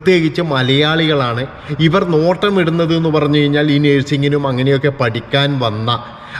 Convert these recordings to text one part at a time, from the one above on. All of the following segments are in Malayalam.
പ്രത്യേകിച്ച് മലയാളികളാണ്. ഇവർ നോട്ടമിടുന്നത് എന്ന് പറഞ്ഞു കഴിഞ്ഞാൽ ഈ നേഴ്സിങ്ങിനും അങ്ങനെയൊക്കെ പഠിക്കാൻ വന്ന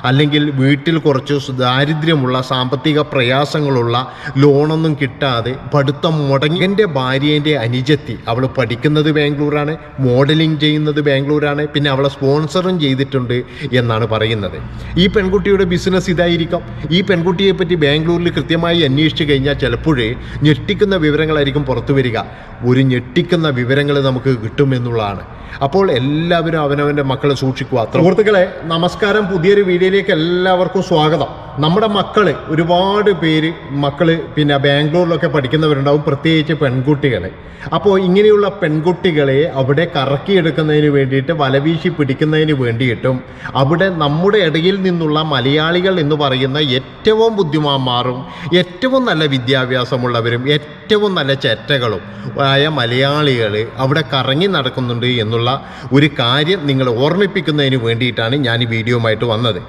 അല്ലെങ്കിൽ വീട്ടിൽ കുറച്ച് ദാരിദ്ര്യമുള്ള സാമ്പത്തിക പ്രയാസങ്ങളുള്ള ലോണൊന്നും കിട്ടാതെ പഠിത്തം മുടങ്ങി. എന്റെ ഭാര്യേന്റെ അനുജത്തി അവൾ പഠിക്കുന്നത് ബാംഗ്ലൂരാണ് മോഡലിംഗ് ചെയ്യുന്നത് ബാംഗ്ലൂരാണ് പിന്നെ അവളെ സ്പോൺസറും ചെയ്തിട്ടുണ്ട് എന്നാണ് പറയുന്നത്. ഈ പെൺകുട്ടിയുടെ ബിസിനസ് ഇതായിരിക്കാം. ഈ പെൺകുട്ടിയെ പറ്റി ബാംഗ്ലൂരിൽ കൃത്യമായി അന്വേഷിച്ച് കഴിഞ്ഞാൽ ചിലപ്പോഴേ ഞെട്ടിക്കുന്ന വിവരങ്ങളായിരിക്കും പുറത്തു വരിക. ഒരു ഞെട്ടിക്കുന്ന വിവരങ്ങൾ നമുക്ക് കിട്ടുമെന്നുള്ളതാണ്. അപ്പോൾ എല്ലാവരും അവനവന്റെ മക്കളെ സൂക്ഷിക്കുക. സുഹൃത്തുക്കളെ നമസ്കാരം. പുതിയൊരു വീഡിയോയിലേക്ക് എല്ലാവർക്കും സ്വാഗതം. നമ്മുടെ മക്കൾ ഒരുപാട് പേര് മക്കൾ പിന്നെ ബാംഗ്ലൂരിലൊക്കെ പഠിക്കുന്നവരുണ്ടാവും പ്രത്യേകിച്ച് പെൺകുട്ടികളെ. അപ്പോൾ ഇങ്ങനെയുള്ള പെൺകുട്ടികളെ അവിടെ കറക്കിയെടുക്കുന്നതിന് വേണ്ടിയിട്ട് വലവീശി പിടിക്കുന്നതിന് വേണ്ടിയിട്ടും അവിടെ നമ്മുടെ ഇടയിൽ നിന്നുള്ള മലയാളികൾ എന്ന് പറയുന്ന ഏറ്റവും ബുദ്ധിമാന്മാരും ഏറ്റവും നല്ല വിദ്യാഭ്യാസമുള്ളവരും ഏറ്റവും നല്ല ചെറ്റകളും ആയ മലയാളികൾ അവിടെ കറങ്ങി നടക്കുന്നുണ്ട് എന്നുള്ള ഒരു കാര്യം നിങ്ങൾ ഓർമ്മിപ്പിക്കുന്നതിന് വേണ്ടിയിട്ടാണ് ഞാൻ ഈ വീഡിയോ ആയിട്ട് വന്നത്.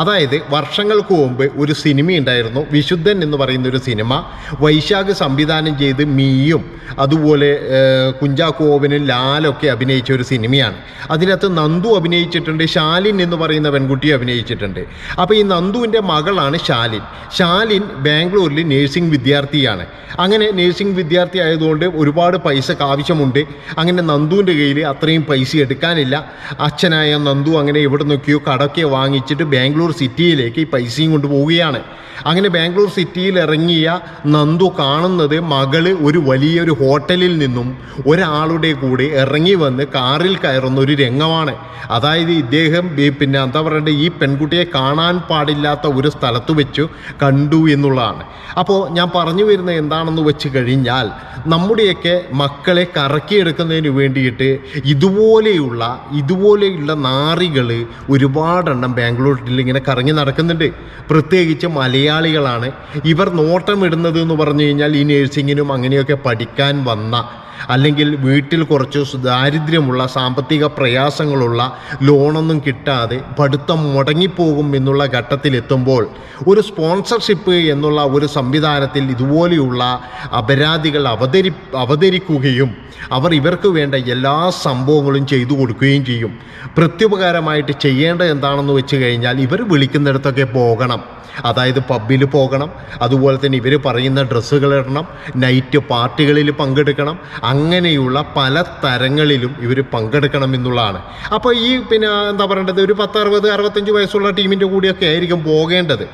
അതായത് വർഷങ്ങൾക്ക് മുമ്പ് ഒരു സിനിമ ഉണ്ടായിരുന്നു വിശുദ്ധൻ എന്ന് പറയുന്ന ഒരു സിനിമ. വൈശാഖ് സംവിധാനം ചെയ്ത് മീയും അതുപോലെ കുഞ്ചാക്കോവനും ലാലൊക്കെ അഭിനയിച്ച ഒരു സിനിമയാണ്. അതിനകത്ത് നന്ദു അഭിനയിച്ചിട്ടുണ്ട് ശാലിൻ എന്ന് പറയുന്ന പെൺകുട്ടി അഭിനയിച്ചിട്ടുണ്ട്. അപ്പോൾ ഈ നന്ദുവിന്റെ മകളാണ് ശാലിൻ. ശാലിൻ ബാംഗ്ലൂരിൽ നേഴ്സിംഗ് വിദ്യാർത്ഥിയാണ്. അങ്ങനെ നേഴ്സിംഗ് വിദ്യാർത്ഥി ആയതുകൊണ്ട് ഒരുപാട് പൈസക്ക് ആവശ്യമുണ്ട്. അങ്ങനെ നന്ദുവിന്റെ കയ്യിൽ അത്രയും പൈസ എടുക്കാനില്ല. അച്ഛനായ നന്ദു അങ്ങനെ എവിടെ നോക്കിയോ കടക്കെ വാങ്ങിച്ചിട്ട് ബാംഗ്ലൂർ സിറ്റിയിലേക്ക് ഈ പൈസയും കൊണ്ട് പോവുകയാണ് അങ്ങനെ ബാംഗ്ലൂർ സിറ്റിയിൽ ഇറങ്ങിയ നന്ദു കാണുന്നത് മകൾ ഒരു വലിയൊരു ഹോട്ടലിൽ നിന്നും ഒരാളുടെ കൂടെ ഇറങ്ങി വന്ന് കാറിൽ കയറുന്ന ഒരു രംഗമാണ്. അതായത് ഇദ്ദേഹം പിന്നെ എന്താ പറയണ്ടേ ഈ പെൺകുട്ടിയെ കാണാൻ പാടില്ലാത്ത ഒരു സ്ഥലത്ത് വെച്ചു കണ്ടു എന്നുള്ളതാണ്. അപ്പോൾ ഞാൻ പറഞ്ഞു വരുന്നത് എന്താണെന്ന് വെച്ച് കഴിഞ്ഞാൽ നമ്മുടെയൊക്കെ മക്കളെ കറക്കിയെടുക്കുന്നതിന് വേണ്ടിയിട്ട് ഇതുപോലെയുള്ള ഇതുപോലെയുള്ള നാറികൾ ഒരുപാടെണ്ണം ബാംഗ്ലൂരിൽ ഇങ്ങനെ കറങ്ങി നടക്കുന്നുണ്ട്. പ്രത്യേകിച്ച് മലയാളികളാണ്. ഇവർ നോട്ടമിടുന്നത് എന്ന് പറഞ്ഞു കഴിഞ്ഞാൽ ഈ നേഴ്സിങ്ങിനും അങ്ങനെയൊക്കെ പഠിക്കാൻ വന്ന അല്ലെങ്കിൽ വീട്ടിൽ കുറച്ച് ദാരിദ്ര്യമുള്ള സാമ്പത്തിക പ്രയാസങ്ങളുള്ള ലോണൊന്നും കിട്ടാതെ പഠിത്തം മുടങ്ങിപ്പോകും എന്നുള്ള ഘട്ടത്തിലെത്തുമ്പോൾ ഒരു സ്പോൺസർഷിപ്പ് എന്നുള്ള ഒരു സംവിധാനത്തിൽ ഇതുപോലെയുള്ള അപരാധികൾ അവതരി അവതരിക്കുകയും അവർ ഇവർക്ക് വേണ്ട എല്ലാ സംഭവങ്ങളും ചെയ്തു കൊടുക്കുകയും ചെയ്യും. പ്രത്യുപകാരമായിട്ട് ചെയ്യേണ്ടത് എന്താണെന്ന് വെച്ച് കഴിഞ്ഞാൽ ഇവർ വിളിക്കുന്നിടത്തൊക്കെ പോകണം. അതായത് പബ്ബിൽ പോകണം. അതുപോലെ തന്നെ ഇവർ പറയുന്ന ഡ്രസ്സുകൾ ഇടണം. നൈറ്റ് പാർട്ടികളിൽ പങ്കെടുക്കണം. അങ്ങനെയുള്ള പല തരങ്ങളിലും ഇവർ പങ്കെടുക്കണം എന്നുള്ളതാണ് അപ്പോൾ ഈ പിന്നെ എന്താ പറയേണ്ടത്? ഒരു പത്ത് അറുപത് അറുപത്തഞ്ച് വയസ്സുള്ള ടീമിന്റെ കൂടിയൊക്കെ ആയിരിക്കും പോകേണ്ടത്.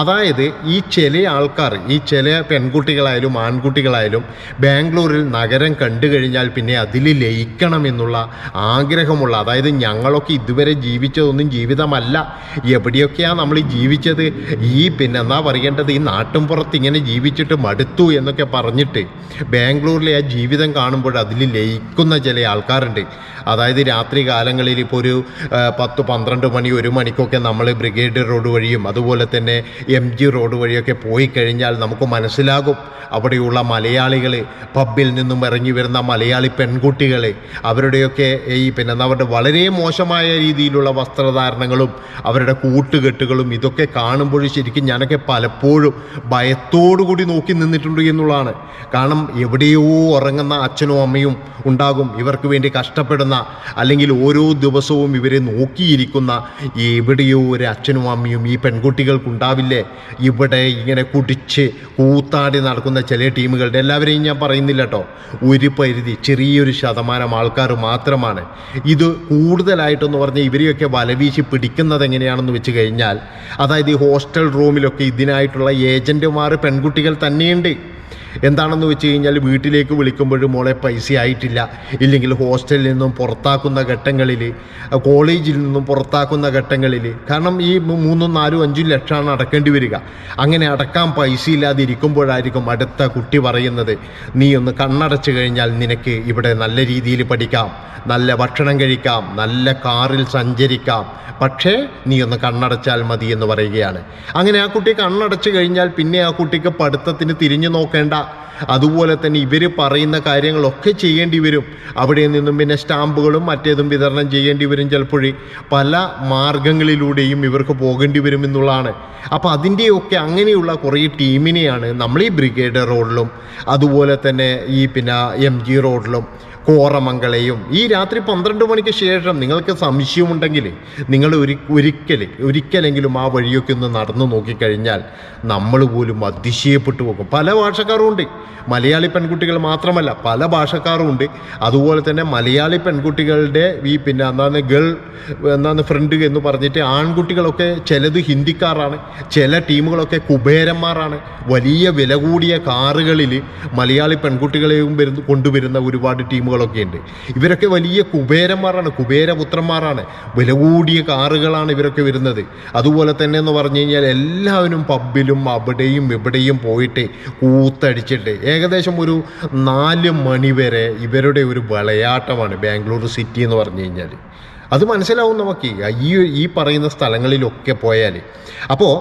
അതായത് ഈ ചില ആൾക്കാർ ഈ ചില പെൺകുട്ടികളായാലും ആൺകുട്ടികളായാലും ബാംഗ്ലൂരിൽ നഗരം കണ്ടു കഴിഞ്ഞാൽ പിന്നെ അതിൽ ലയിക്കണം എന്നുള്ള ആഗ്രഹമുള്ള അതായത് ഞങ്ങളൊക്കെ ഇതുവരെ ജീവിച്ചതൊന്നും ജീവിതമല്ല. എവിടെയൊക്കെയാണ് നമ്മൾ ജീവിച്ചത്? ഈ പിന്നെ എന്നാ പറയേണ്ടത്? ഈ നാട്ടും പുറത്ത് ഇങ്ങനെ ജീവിച്ചിട്ട് മടുത്തു എന്നൊക്കെ പറഞ്ഞിട്ട് ബാംഗ്ലൂരിലെ ആ ജീവിതം കാണുമ്പോൾ അതിൽ ലയിക്കുന്ന ചില ആൾക്കാരുണ്ട്. അതായത് രാത്രി കാലങ്ങളിൽ ഇപ്പോൾ ഒരു ആ, പത്ത് പന്ത്രണ്ട് മണി ഒരു മണിക്കൊക്കെ നമ്മൾ ബ്രിഗേഡ് റോഡ് വഴിയും അതുപോലെ തന്നെ എം ജി റോഡ് വഴിയൊക്കെ പോയി കഴിഞ്ഞാൽ നമുക്ക് മനസ്സിലാകും. അവിടെയുള്ള മലയാളികൾ പബ്ബിൽ നിന്നും ഇറങ്ങി വരുന്ന മലയാളി പെൺകുട്ടികൾ അവരുടെയൊക്കെ ഈ പിന്നെ അവരുടെ വളരെ മോശമായ രീതിയിലുള്ള വസ്ത്രധാരണങ്ങളും അവരുടെ കൂട്ടുകെട്ടുകളും ഇതൊക്കെ കാണുമ്പോൾ ശരിക്കും ഞാനൊക്കെ പലപ്പോഴും ഭയത്തോടു കൂടി നോക്കി നിന്നിട്ടുണ്ട് എന്നുള്ളതാണ്. കാരണം എവിടെയോ ഉറങ്ങുന്ന അച്ഛനും അമ്മയും ഉണ്ടാകും. ഇവർക്ക് വേണ്ടി കഷ്ടപ്പെടുന്ന അല്ലെങ്കിൽ ഓരോ ദിവസവും ഇവരെ നോക്കിയിരിക്കുന്ന എവിടെയോ ഒരു അച്ഛനും അമ്മയും ഈ പെൺകുട്ടികൾക്കുണ്ടാവില്ലേ? ഇവിടെ ഇങ്ങനെ കുടിച്ച് കൂത്താടി നടക്കുന്ന ചില ടീമുകളുടെ എല്ലാവരെയും ഞാൻ പറയുന്നില്ല കേട്ടോ. ഒരു പരിധി ചെറിയൊരു ശതമാനം ആൾക്കാർ മാത്രമാണ്. ഇത് കൂടുതലായിട്ടെന്ന് പറഞ്ഞാൽ ഇവരെയൊക്കെ വലവീശി പിടിക്കുന്നത് എങ്ങനെയാണെന്ന് വെച്ച് കഴിഞ്ഞാൽ അതായത് ഈ ഹോസ്റ്റൽ റൂമിലൊക്കെ ഇതിനായിട്ടുള്ള ഏജന്റുമാർ പെൺകുട്ടികൾ തന്നെയുണ്ട്. എന്താണെന്ന് വെച്ച് കഴിഞ്ഞാൽ വീട്ടിലേക്ക് വിളിക്കുമ്പോൾ മോളെ പൈസ ആയിട്ടില്ല. ഇല്ലെങ്കിൽ ഹോസ്റ്റലിൽ നിന്നും പുറത്താക്കുന്ന ഘട്ടങ്ങളിൽ കോളേജിൽ നിന്നും പുറത്താക്കുന്ന ഘട്ടങ്ങളിൽ കാരണം ഈ മൂന്നും നാലും അഞ്ചും ലക്ഷമാണ് അടക്കേണ്ടി വരിക. അങ്ങനെ അടക്കാൻ പൈസ ഇല്ലാതെ ഇരിക്കുമ്പോഴായിരിക്കും അടുത്ത കുട്ടി പറയുന്നത് നീ ഒന്ന് കണ്ണടച്ചു കഴിഞ്ഞാൽ നിനക്ക് ഇവിടെ നല്ല രീതിയിൽ പഠിക്കാം നല്ല ഭക്ഷണം കഴിക്കാം നല്ല കാറിൽ സഞ്ചരിക്കാം. പക്ഷേ നീ ഒന്ന് കണ്ണടച്ചാൽ മതി എന്ന് പറയുകയാണ്. അങ്ങനെ ആ കുട്ടി കണ്ണടച്ചു കഴിഞ്ഞാൽ പിന്നെ ആ കുട്ടിക്ക് പഠിത്തത്തിന് തിരിഞ്ഞു നോക്കേണ്ട അതുപോലെ തന്നെ ഇവർ പറയുന്ന കാര്യങ്ങളൊക്കെ ചെയ്യേണ്ടി വരും. അവിടെ നിന്നും പിന്നെ സ്റ്റാമ്പുകളും മറ്റേതും വിതരണം ചെയ്യേണ്ടി വരും ചിലപ്പോഴേ പല മാർഗങ്ങളിലൂടെയും ഇവർക്ക് പോകേണ്ടി വരും എന്നുള്ളതാണ്. അപ്പോൾ അതിന്റെയൊക്കെ അങ്ങനെയുള്ള കുറേ ടീമിനെയാണ് നമ്മൾ ഈ ബ്രിഗേഡ് റോഡിലും അതുപോലെ തന്നെ ഈ പിന്നെ എം ജി റോഡിലും കോറമംഗളയും. ഈ രാത്രി പന്ത്രണ്ട് മണിക്ക് ശേഷം നിങ്ങൾക്ക് സംശയമുണ്ടെങ്കിൽ നിങ്ങൾ ഒരു ഒരിക്കൽ ഒരിക്കലെങ്കിലും ആ വഴിയൊക്കെ ഒന്ന് നടന്നു നോക്കിക്കഴിഞ്ഞാൽ നമ്മൾ പോലും അതിശയപ്പെട്ടു പോകും. പല ഭാഷക്കാരും ഉണ്ട്. മലയാളി പെൺകുട്ടികൾ മാത്രമല്ല പല ഭാഷക്കാരും ഉണ്ട്. അതുപോലെ തന്നെ മലയാളി പെൺകുട്ടികളുടെ ഈ പിന്നെ എന്താണ് ഗേൾ എന്താണ് ഫ്രണ്ട് എന്ന് പറഞ്ഞിട്ട് ആൺകുട്ടികളൊക്കെ ചിലത് ഹിന്ദിക്കാരാണ്. ചില ടീമുകളൊക്കെ കുബേരന്മാരാണ്. വലിയ വില കൂടിയ കാറുകളിൽ മലയാളി പെൺകുട്ടികളെയും വരുന്ന കൊണ്ടുവരുന്ന ഒരുപാട് ടീമുകളൊക്കെ ഉണ്ട്. ഇവരൊക്കെ വലിയ കുബേരന്മാരാണ് കുബേരപുത്രന്മാരാണ്. വില കൂടിയ കാറുകളാണ് ഇവരൊക്കെ വരുന്നത്. അതുപോലെ തന്നെ എന്ന് പറഞ്ഞു കഴിഞ്ഞാൽ എല്ലാവരും പബ്ബിലും അവിടെയും ഇവിടെയും പോയിട്ട് കൂത്തടിച്ചിട്ട് ഏകദേശം ഒരു നാല് മണി വരെ ഇവരുടെ ഒരു വിളയാട്ടമാണ് ബാംഗ്ലൂർ സിറ്റി എന്ന് പറഞ്ഞു കഴിഞ്ഞാൽ അത് മനസ്സിലാവും നമുക്ക്. ഈ ഈ പറയുന്ന സ്ഥലങ്ങളിലൊക്കെ പോയാൽ അപ്പോൾ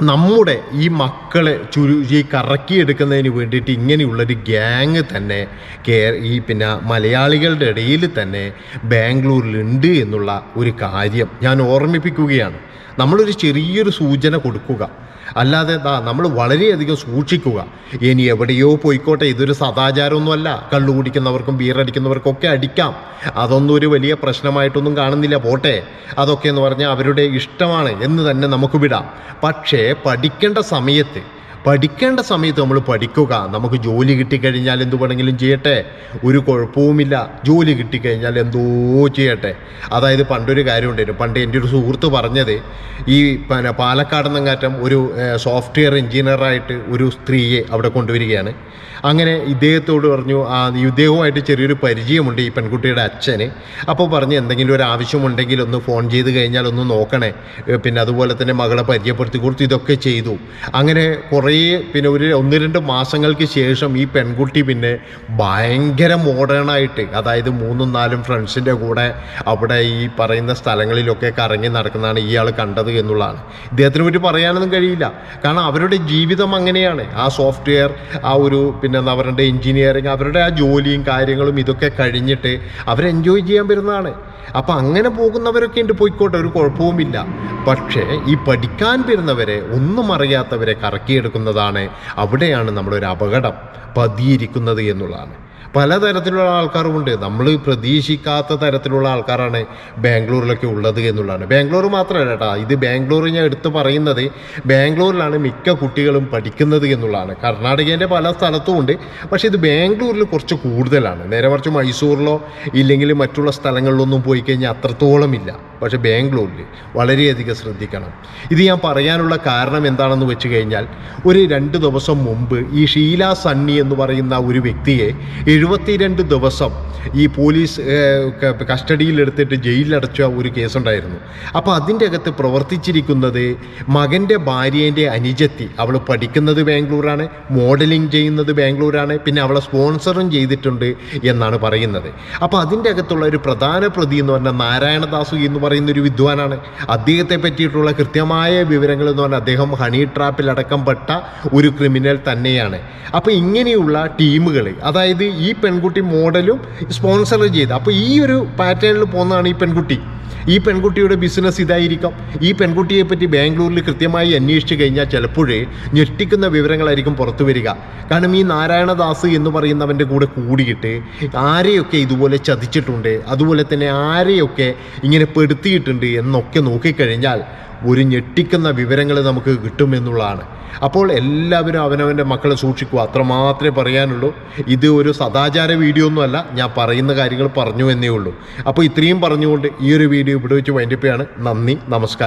നമ്മുടെ ഈ മക്കളെ ചുരു ഈ കറക്കിയെടുക്കുന്നതിന് വേണ്ടിയിട്ട് ഇങ്ങനെയുള്ളൊരു ഗ്യാങ് തന്നെ കേ ഈ പിന്നെ മലയാളികളുടെ ഇടയിൽ തന്നെ ബാംഗ്ലൂരിലുണ്ട് എന്നുള്ള ഒരു കാര്യം ഞാൻ ഓർമ്മിപ്പിക്കുകയാണ്. നമ്മളൊരു ചെറിയൊരു സൂചന കൊടുക്കുക. അല്ലാതെ ദാ നമ്മൾ വളരെയധികം സൂക്ഷിക്കുക. ഇനി എവിടെയോ പോയിക്കോട്ടെ ഇതൊരു സദാചാരമൊന്നുമല്ല. കള്ളു കുടിക്കുന്നവർക്കും ബീറടിക്കുന്നവർക്കും ഒക്കെ അടിക്കാം. അതൊന്നും ഒരു വലിയ പ്രശ്നമായിട്ടൊന്നും കാണുന്നില്ല പോട്ടെ. അതൊക്കെ എന്ന് പറഞ്ഞാൽ അവരുടെ ഇഷ്ടമാണ് എന്ന് തന്നെ നമുക്ക് വിടാം. പക്ഷേ പഠിക്കേണ്ട സമയത്ത് പഠിക്കേണ്ട സമയത്ത് നമ്മൾ പഠിക്കുക. നമുക്ക് ജോലി കിട്ടിക്കഴിഞ്ഞാൽ എന്ത് വേണമെങ്കിലും ചെയ്യട്ടെ. ഒരു കുഴപ്പവുമില്ല. ജോലി കിട്ടിക്കഴിഞ്ഞാൽ എന്തോ ചെയ്യട്ടെ. അതായത് പണ്ടൊരു കാര്യമുണ്ടായിരുന്നു. പണ്ട് എന്റെ ഒരു സുഹൃത്ത് പറഞ്ഞത് ഈ പിന്നെ പാലക്കാട് നിന്നങ്ങാറ്റം ഒരു സോഫ്റ്റ്വെയർ എഞ്ചിനീയറായിട്ട് ഒരു സ്ത്രീയെ അവിടെ കൊണ്ടുവരികയാണ്. അങ്ങനെ ഇദ്ദേഹത്തോട് പറഞ്ഞു ആ ഇദ്ദേഹവുമായിട്ട് ചെറിയൊരു പരിചയമുണ്ട് ഈ പെൺകുട്ടിയുടെ അച്ഛന്. അപ്പോൾ പറഞ്ഞ് എന്തെങ്കിലും ഒരു ആവശ്യമുണ്ടെങ്കിൽ ഒന്ന് ഫോൺ ചെയ്ത് കഴിഞ്ഞാൽ ഒന്ന് നോക്കണേ. പിന്നെ അതുപോലെ തന്നെ മകളെ പരിചയപ്പെടുത്തി കൊടുത്തു. ഇതൊക്കെ ചെയ്തു. അങ്ങനെ കുറേ പിന്നെ ഒരു ഒന്ന് രണ്ട് മാസങ്ങൾക്ക് ശേഷം ഈ പെൺകുട്ടി പിന്നെ ഭയങ്കര മോഡേണായിട്ട് അതായത് മൂന്നും നാലും ഫ്രണ്ട്സിന്റെ കൂടെ അവിടെ ഈ പറയുന്ന സ്ഥലങ്ങളിലൊക്കെ കറങ്ങി നടക്കുന്നതാണ് ഇയാൾ കണ്ടത് എന്നുള്ളതാണ്. ഇദ്ദേഹത്തിനെ പറ്റി പറയാനൊന്നും കഴിയില്ല. കാരണം അവരുടെ ജീവിതം അങ്ങനെയാണ്. ആ സോഫ്റ്റ്വെയർ ആ ഒരു പിന്നെ അവരുടെ എഞ്ചിനീയറിങ് അവരുടെ ആ ജോലിയും കാര്യങ്ങളും ഇതൊക്കെ കഴിഞ്ഞിട്ട് അവർ എൻജോയ് ചെയ്യാൻ വരുന്നതാണ്. അപ്പം അങ്ങനെ പോകുന്നവരൊക്കെ ഉണ്ട് പോയിക്കോട്ടെ ഒരു കുഴപ്പവുമില്ല. പക്ഷേ ഈ പഠിക്കാൻ വരുന്നവരെ ഒന്നും അറിയാത്തവരെ കറക്കിയെടുക്കുന്നതാണ് അവിടെയാണ് നമ്മളൊരു അപകടം പതിയിരിക്കുന്നത് എന്നുള്ളതാണ്. പലതരത്തിലുള്ള ആൾക്കാരുമുണ്ട്. നമ്മൾ പ്രതീക്ഷിക്കാത്ത തരത്തിലുള്ള ആൾക്കാരാണ് ബാംഗ്ലൂരിലൊക്കെ ഉള്ളത് എന്നുള്ളതാണ്. ബാംഗ്ലൂർ മാത്രമല്ല കേട്ടോ ഇത് ബാംഗ്ലൂർ ഞാൻ എടുത്ത് പറയുന്നത് ബാംഗ്ലൂരിലാണ് മിക്ക കുട്ടികളും പഠിക്കുന്നത് എന്നുള്ളതാണ്. കർണാടകേന്റെ പല സ്ഥലത്തും ഉണ്ട് പക്ഷേ ഇത് ബാംഗ്ലൂരിൽ കുറച്ച് കൂടുതലാണ്. നേരെ മറിച്ച് മൈസൂറിലോ ഇല്ലെങ്കിൽ മറ്റുള്ള സ്ഥലങ്ങളിലൊന്നും പോയി കഴിഞ്ഞാൽ അത്രത്തോളം ഇല്ല. പക്ഷേ ബാംഗ്ലൂരിൽ വളരെയധികം ശ്രദ്ധിക്കണം. ഇത് ഞാൻ പറയാനുള്ള കാരണം എന്താണെന്ന് വെച്ച് കഴിഞ്ഞാൽ ഒരു രണ്ട് ദിവസം മുമ്പ് ഈ ഷീല സണ്ണി എന്ന് പറയുന്ന ഒരു വ്യക്തിയെ എഴുപത്തിരണ്ട് ദിവസം ഈ പോലീസ് കസ്റ്റഡിയിലെടുത്തിട്ട് ജയിലിലടച്ച ഒരു കേസുണ്ടായിരുന്നു. അപ്പോൾ അതിന്റെ അകത്ത് പ്രവർത്തിച്ചിരിക്കുന്നത് മകന്റെ ഭാര്യേന്റെ അനുജത്തി. അവൾ പഠിക്കുന്നത് ബാംഗ്ലൂരാണ് മോഡലിംഗ് ചെയ്യുന്നത് ബാംഗ്ലൂരാണ് പിന്നെ അവളെ സ്പോൺസറും ചെയ്തിട്ടുണ്ട് എന്നാണ് പറയുന്നത്. അപ്പോൾ അതിന്റെ അകത്തുള്ള ഒരു പ്രധാന പ്രതി എന്ന് പറഞ്ഞാൽ നാരായണദാസു എന്ന് പറയുന്ന ഒരു വിദ്വാനാണ്. അദ്ദേഹത്തെ പറ്റിയിട്ടുള്ള കൃത്യമായ വിവരങ്ങൾ എന്ന് പറഞ്ഞാൽ അദ്ദേഹം ഹണി ട്രാപ്പിലടക്കം പെട്ട ഒരു ക്രിമിനൽ തന്നെയാണ്. അപ്പോൾ ഇങ്ങനെയുള്ള ടീമുകൾ അതായത് ഈ പെൺകുട്ടി മോഡലും സ്പോൺസർ ചെയ്ത്. അപ്പോൾ ഈ ഒരു പാറ്റേണിൽ പോകുന്നതാണ് ഈ പെൺകുട്ടി. ഈ പെൺകുട്ടിയുടെ ബിസിനസ് ഇതായിരിക്കാം. ഈ പെൺകുട്ടിയെ പറ്റി ബാംഗ്ലൂരിൽ കൃത്യമായി അന്വേഷിച്ച് കഴിഞ്ഞാൽ ചിലപ്പോഴേ ഞെട്ടിക്കുന്ന വിവരങ്ങളായിരിക്കും പുറത്തു വരിക. കാരണം ഈ നാരായണദാസ് എന്ന് പറയുന്നവന്റെ കൂടെ കൂടിയിട്ട് ആരെയൊക്കെ ഇതുപോലെ ചതിച്ചിട്ടുണ്ട് അതുപോലെ തന്നെ ആരെയൊക്കെ ഇങ്ങനെ പെടുത്തിയിട്ടുണ്ട് എന്നൊക്കെ നോക്കിക്കഴിഞ്ഞാൽ ഒരു ഞെട്ടിക്കുന്ന വിവരങ്ങൾ നമുക്ക് കിട്ടുമെന്നുള്ളതാണ് അപ്പോൾ എല്ലാവരും അവനവന്റെ മക്കളെ സൂക്ഷിക്കുക അത്രമാത്രമേ പറയാനുള്ളൂ. ഇത് ഒരു സദാചാര വീഡിയോ ഒന്നുമല്ല ഞാൻ പറയുന്ന കാര്യങ്ങൾ പറഞ്ഞു എന്നേ ഉള്ളൂ. അപ്പോൾ ഇത്രയും പറഞ്ഞുകൊണ്ട് ഈ ഒരു വീഡിയോ ഇവിടെ വെച്ച് വൈൻഡപ്പ് ചെയ്യാണ്. നന്ദി നമസ്കാരം.